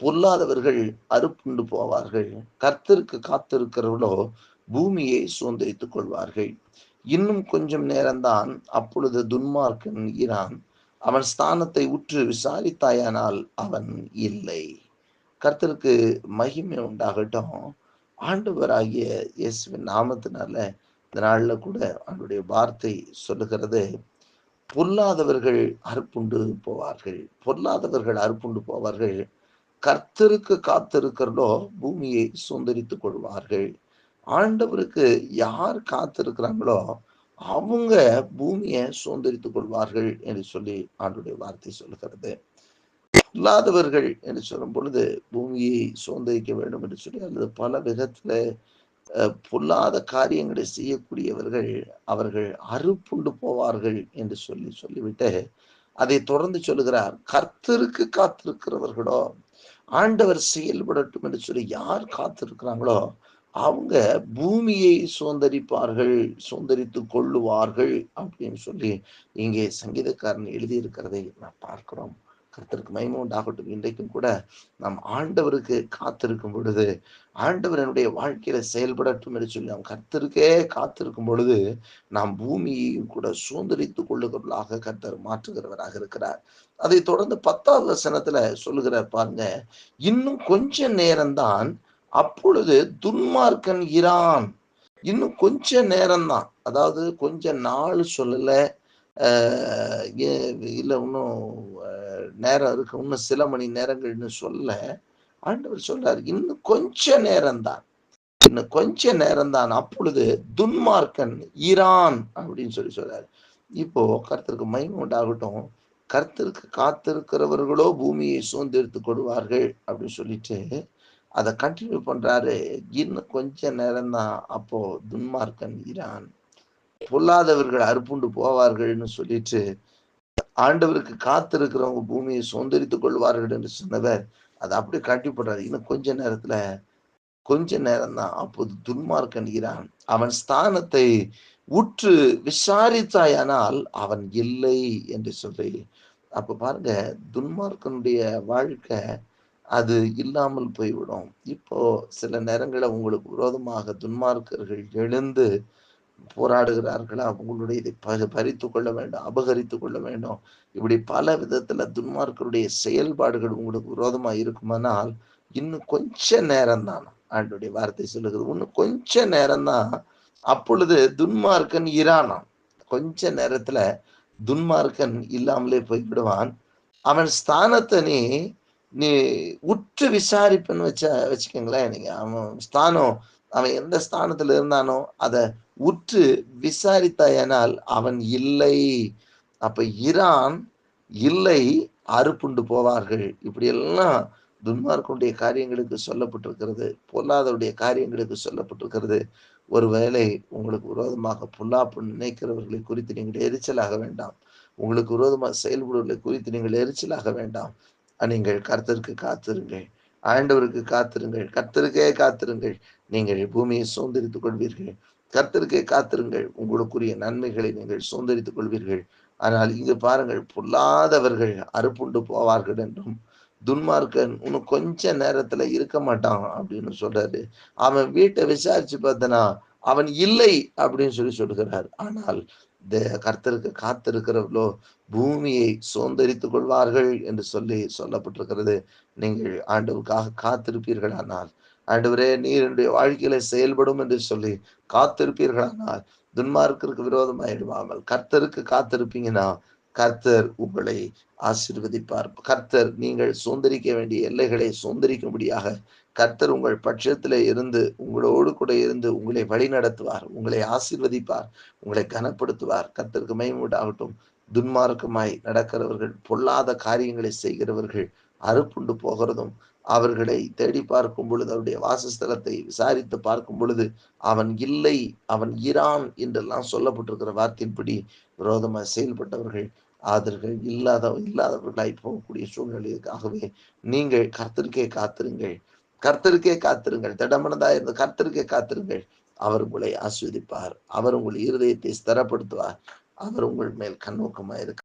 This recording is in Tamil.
பொல்லாதவர்கள் அறுப்புண்டு போவார்கள். கர்த்தருக்கு காத்திருக்கிறவர்களோ பூமியை சுதந்திரித்துக் கொள்வார்கள். இன்னும் கொஞ்சம் நேரம்தான் அப்பொழுது துன்மார்க்கன் ஈரான் அவன் ஸ்தானத்தை உற்று விசாரித்தாயானால் அவன் இல்லை. கர்த்தருக்கு மகிமை உண்டாகட்டும். ஆண்டவராகிய இயேசுவின் நாமத்தினால இந்த நாள்ல கூட அவனுடைய வார்த்தை சொல்லுகிறது பொல்லாதவர்கள் அறுப்புண்டு போவார்கள். பொல்லாதவர்கள் அறுப்புண்டு போவார்கள். கர்த்தருக்கு காத்திருக்கிறதோ பூமியை சுதந்திரித்துக் கொள்வார்கள். ஆண்டவருக்கு யார் காத்திருக்கிறாங்களோ அவங்க பூமியை சுதந்திரித்துக் கொள்வார்கள் என்று சொல்லி ஆண்டுடைய வார்த்தை சொல்லுகிறது. இல்லாதவர்கள் என்று சொல்லும் பொழுது பூமியை சுதந்திரிக்க வேண்டும் என்று சொல்லி அல்லது பல விதத்துல பொல்லாத காரியங்களை செய்யக்கூடியவர்கள் அவர்கள் அறுப்புண்டு போவார்கள் என்று சொல்லி சொல்லிவிட்டு அதை தொடர்ந்து சொல்லுகிறார். கர்த்தருக்கு காத்திருக்கிறவர்களோ ஆண்டவர் செயல்படட்டும் என்று சொல்லி யார் காத்திருக்கிறாங்களோ அவங்க பூமியை சுதந்திரிப்பார்கள் சுதந்திரித்து கொள்ளுவார்கள் அப்படின்னு சொல்லி இங்கே சங்கீதக்காரன் எழுதியிருக்கிறதை நான் பார்க்கிறோம். கர்த்தருக்கு மயமும் உண்டாகட்டும். இன்றைக்கும் கூட நாம் ஆண்டவருக்கு காத்திருக்கும் பொழுது ஆண்டவர் என்னுடைய வாழ்க்கையில செயல்படட்டும் என்று சொல்லி நாம் கர்த்தருக்கே காத்திருக்கும் பொழுது நாம் பூமியையும் கூட சுதந்திரித்துக் கொள்ளுகிறவர்களாக கர்த்தர் மாற்றுகிறவராக இருக்கிறார். அதை தொடர்ந்து பத்தாவது வசனத்துல சொல்லுகிறார் பாருங்க இன்னும் கொஞ்ச நேரம்தான் அப்பொழுது துன்மார்க்கன் இரான். இன்னும் கொஞ்ச நேரம்தான். அதாவது கொஞ்ச நாள் சொல்லல இல்லை இன்னும் நேரம் இருக்கு. இன்னும் சில மணி நேரங்கள்னு சொல்ல ஆண்டவர் சொல்றாரு இன்னும் கொஞ்ச நேரம்தான். இன்னும் கொஞ்ச நேரம்தான். அப்பொழுது துன்மார்க்கன் ஈரான் அப்படின்னு சொல்லி சொல்றாரு. இப்போ கருத்திற்கு மயம் உண்டாகட்டும். கர்த்தருக்கு காத்திருக்கிறவர்களோ பூமியை சுதந்திரத்து கொடுவார்கள் அப்படின்னு சொல்லிட்டு அதை கண்டினியூ பண்றாரு. இன்னும் கொஞ்ச நேரம்தான். அப்போ துன்மார்க்கன் ஈரான் பொல்லாதவர்கள் அறுப்புண்டு போவார்கள்னு சொல்லிட்டு ஆண்டவருக்கு காத்திருக்கிறவங்க பூமியை சுதந்திரித்துக் கொள்வார்கள் என்று சொன்னவர் அதை அப்படியே காட்டி இன்னும் கொஞ்ச நேரத்துல கொஞ்ச நேரம் தான் அப்போது துன்மார்க்கன் ஈரான் அவன் ஸ்தானத்தை உற்று விசாரித்தாயானால் அவன் இல்லை என்று சொல்லி. அப்ப பாருங்க துன்மார்க்கனுடைய வாழ்க்கை அது இல்லாமல் போய்விடும். இப்போ சில நேரங்களில் உங்களுக்கு விரோதமாக துன்மார்க்கர்கள் எழுந்து போராடுகிறார்களா? உங்களுடைய இதை பறித்து கொள்ள வேண்டும் அபகரித்து கொள்ள வேண்டும். இப்படி பல விதத்துல துன்மார்க்கருடைய செயல்பாடுகள் உங்களுக்கு விரோதமா இருக்குமானால் இன்னும் கொஞ்ச நேரம் தான் ஆண்டுடைய வார்த்தை சொல்லுகிறது. இன்னும் கொஞ்ச நேரம் தான் அப்பொழுது துன்மார்க்கன் இரானான் கொஞ்ச நேரத்துல துன்மார்க்கன் இல்லாமலே போய்விடுவான். அவன் ஸ்தானத்தை நீ நீ உற்று விசாரிப்புன்னு வச்ச வச்சுக்கோங்களேன். நீங்க அவன் ஸ்தானம் அவன் எந்த ஸ்தானத்துல இருந்தானோ அதை உற்று விசாரித்தாயனால் அவன் இல்லை. அப்ப இரான் இல்லை அறுப்புண்டு போவார்கள். இப்படி எல்லாம் துன்மார்க்குடைய காரியங்களுக்கு சொல்லப்பட்டிருக்கிறது பொல்லாதவருடைய காரியங்களுக்கு சொல்லப்பட்டிருக்கிறது. ஒருவேளை உங்களுக்கு விரோதமாக பொல்லாப்பு நினைக்கிறவர்களை குறித்து நீங்கள் எரிச்சலாக வேண்டாம். உங்களுக்கு விரோதமாக செயல்படுவர்களை குறித்து நீங்கள் எரிச்சலாக வேண்டாம். நீங்கள் கர்த்தருக்கு காத்திருங்கள். ஆண்டவருக்கு காத்திருங்கள். கர்த்தருக்கே காத்திருங்கள். நீங்கள் பூமியை சுதந்திரித்துக் கொள்வீர்கள். கர்த்தருக்கே காத்திருங்கள். உங்களுக்குரிய நன்மைகளை நீங்கள் சுதந்திரித்துக் கொள்வீர்கள். ஆனால் இங்கு பாருங்கள் பொல்லாதவர்கள் அறுப்புண்டு போவார்கள் என்றும் துன்மார்க்கன் இன்னும் கொஞ்ச நேரத்துல இருக்க மாட்டான் அப்படின்னு சொல்றாரு. அவன் வீட்டை விசாரிச்சு பார்த்தனா அவன் இல்லை அப்படின்னு சொல்லி சொல்கிறார் ஆனால் கர்த்தருக்கு காத்திருக்கிறவர்களோ பூமியை சுதந்திரித்துக் கொள்வார்கள் என்று சொல்லி சொல்லப்பட்டிருக்கிறது. நீங்கள் ஆண்டவுக்காக காத்திருப்பீர்களானால் ஆண்டவரே நீர் என்னுடைய வாழ்க்கையில செயல்படும் என்று சொல்லி காத்திருப்பீர்களானால் துன்மார்க்கிற்கு விரோதமாயிடுவாமல் கர்த்தருக்கு காத்திருப்பீங்கன்னா கர்த்தர் உங்களை ஆசிர்வதிப்பார். கர்த்தர் நீங்கள் சுதந்திரிக்க வேண்டிய எல்லைகளை சுதந்திரிக்கும்படியாக கர்த்தர் உங்கள் பட்சத்துல இருந்து உங்களோடு கூட இருந்து உங்களை வழி நடத்துவார் உங்களை ஆசிர்வதிப்பார். உங்களை கனப்படுத்துவார். கர்த்தருக்கு மயமுண்டாகட்டும் துன்மார்க்கமாய் நடக்கிறவர்கள் பொல்லாத காரியங்களை செய்கிறவர்கள் அறுப்புண்டு போகிறதும் அவர்களை தேடி பார்க்கும் பொழுது அவருடைய வாசஸ்தலத்தை விசாரித்து பார்க்கும் பொழுது அவன் இல்லை அவன் ஈரான் என்றெல்லாம் சொல்லப்பட்டிருக்கிற வார்த்தையின்படி விரோதமாக செயல்பட்டவர்கள் ஆதர்கள் இல்லாத இல்லாதவர்களாய் போகக்கூடிய சூழ்நிலைக்காகவே நீங்கள் கர்த்தருக்கே காத்திருங்கள். கர்த்தருக்கே காத்திருங்கள். திடமனதா இருந்த கர்த்தருக்கே காத்திருங்கள். அவர் உங்களை ஆஸ்வதிப்பார் அவர் உங்கள் இருதயத்தை ஸ்திரப்படுத்துவார். அவர் உங்கள் மேல் கண்ணோக்கமாக இருக்க